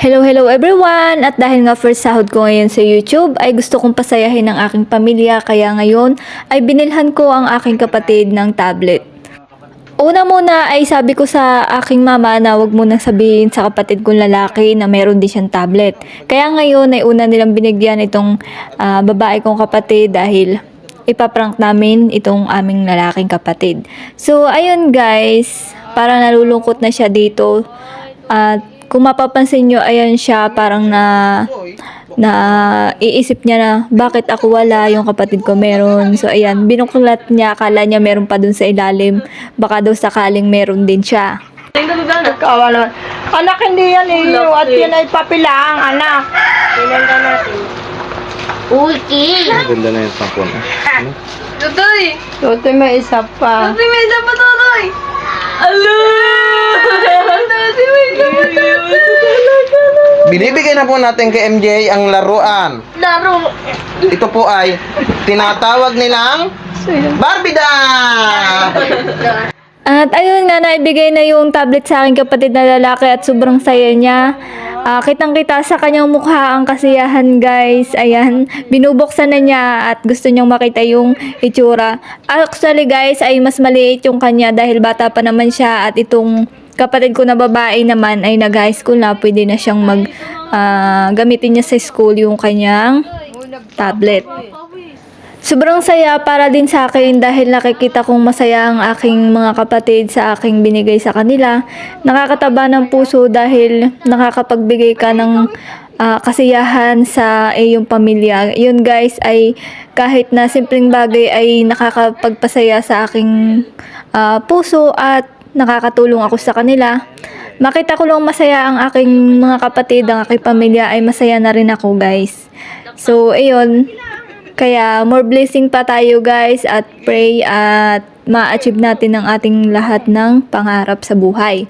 Hello, hello everyone! At dahil nga first sahod ko ngayon sa YouTube, ay gusto kong pasayahin ang aking pamilya kaya ngayon ay binilhan ko ang aking kapatid ng tablet. Una muna ay sabi ko sa aking mama na wag mo nang sabihin sa kapatid kong lalaki na meron din siyang tablet. Kaya ngayon ay una nilang binigyan itong ah, babae kong kapatid dahil ipaprank namin itong aming lalaking kapatid. So ayun guys, parang nalulungkot na siya dito. At kung mapapansin nyo, ayan siya parang na na iisip niya na bakit ako wala, yung kapatid ko meron. So ayan, binuklat niya, akala niya meron pa dun sa ilalim. Baka daw sakaling meron din siya. Tingnan mo ba? Kawa naman. Anak, hindi yan eh. At yan ay papilang, anak. Tingnan ka natin. Maganda na yung sampon. Ano? Tutoy! Tutoy, may isa pa. Tutoy, may isa pa tutoy! Alo! Isa pa tutoy! Binibigay na po natin kay MJ ang laruan. Laro! Ito po ay tinatawag nilang Barbie Doll! At ayun nga, naibigay na yung tablet sa aking kapatid na lalaki at sobrang saya niya. Ah, kitang-kita sa kanyang mukha ang kasiyahan guys. Ayan, binubuksan na niya at gusto niyang makita yung itsura. Actually guys, ay mas maliit yung kanya dahil bata pa naman siya at itong kapatid ko na babae naman ay nag-high school na. Pwede na siyang mag, ah, gamitin niya sa school yung kanyang tablet. Sobrang saya para din sa akin dahil nakikita kong masaya ang aking mga kapatid sa aking binigay sa kanila. Nakakataba ng puso dahil nakakapagbigay ka ng ah, kasiyahan sa iyong pamilya. Yun guys ay kahit na simpleng bagay ay nakakapagpasaya sa aking ah, puso at nakakatulong ako sa kanila. Makita ko lang masaya ang aking mga kapatid, ang aking pamilya ay masaya na rin ako guys. So, ayun. Kaya more blessing pa tayo guys at pray at ma-achieve natin ang ating lahat ng pangarap sa buhay.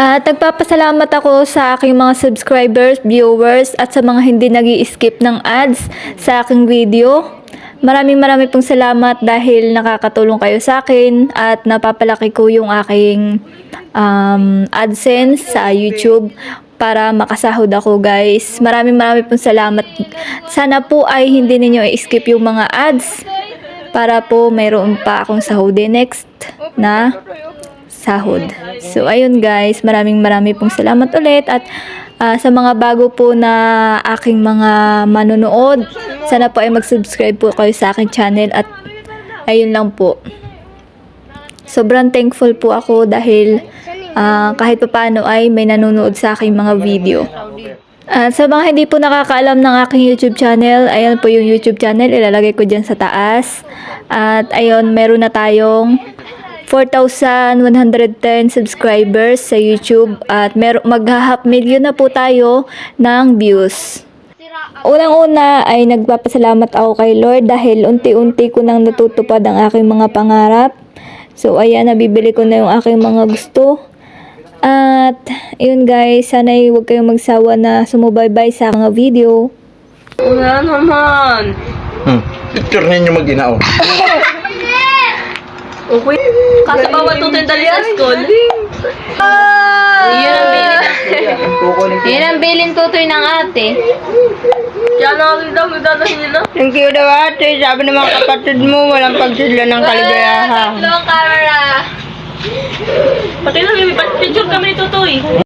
At nagpapasalamat ako sa aking mga subscribers, viewers at sa mga hindi nag skip ng ads sa aking video. Maraming maraming pong salamat dahil nakakatulong kayo sa akin at napapalaki ko yung aking um, AdSense sa YouTube para makasahod ako guys. Maraming maraming pong salamat. Sana po ay hindi ninyo i-skip yung mga ads para po mayroon pa akong sahodin next na sahod. So ayun guys, maraming maraming pong salamat ulit at ah, sa mga bago po na aking mga manonood, sana po ay mag-subscribe po kayo sa aking channel at ayun lang po. Sobrang thankful po ako dahil ah, kahit pa paano ay may nanonood sa aking mga video. At sa mga hindi po nakakaalam ng aking YouTube channel, ayan po yung YouTube channel, ilalagay ko dyan sa taas. At ayun, meron na tayong 4,110 subscribers sa YouTube at mer magha-half million na po tayo ng views. Unang-una ay nagpapasalamat ako kay Lord dahil unti-unti ko nang natutupad ang aking mga pangarap. So ayan, nabibili ko na yung aking mga gusto. At ayun guys, sana huwag kayong magsawa na sumubaybay sa mga video. Wala naman! Hmm. Picture ninyo mag-inao. Okay. Kasi bawal tutoy dali sa school. Yun ang bilin. Yun ang bilin tutoy ng ate. Kaya nakakita daw, magdadahin nila. Thank you daw ate. Sabi ng mga kapatid mo, walang pagsidla ng kaligayahan. camera! Pati na, may picture kami ni Tutoy.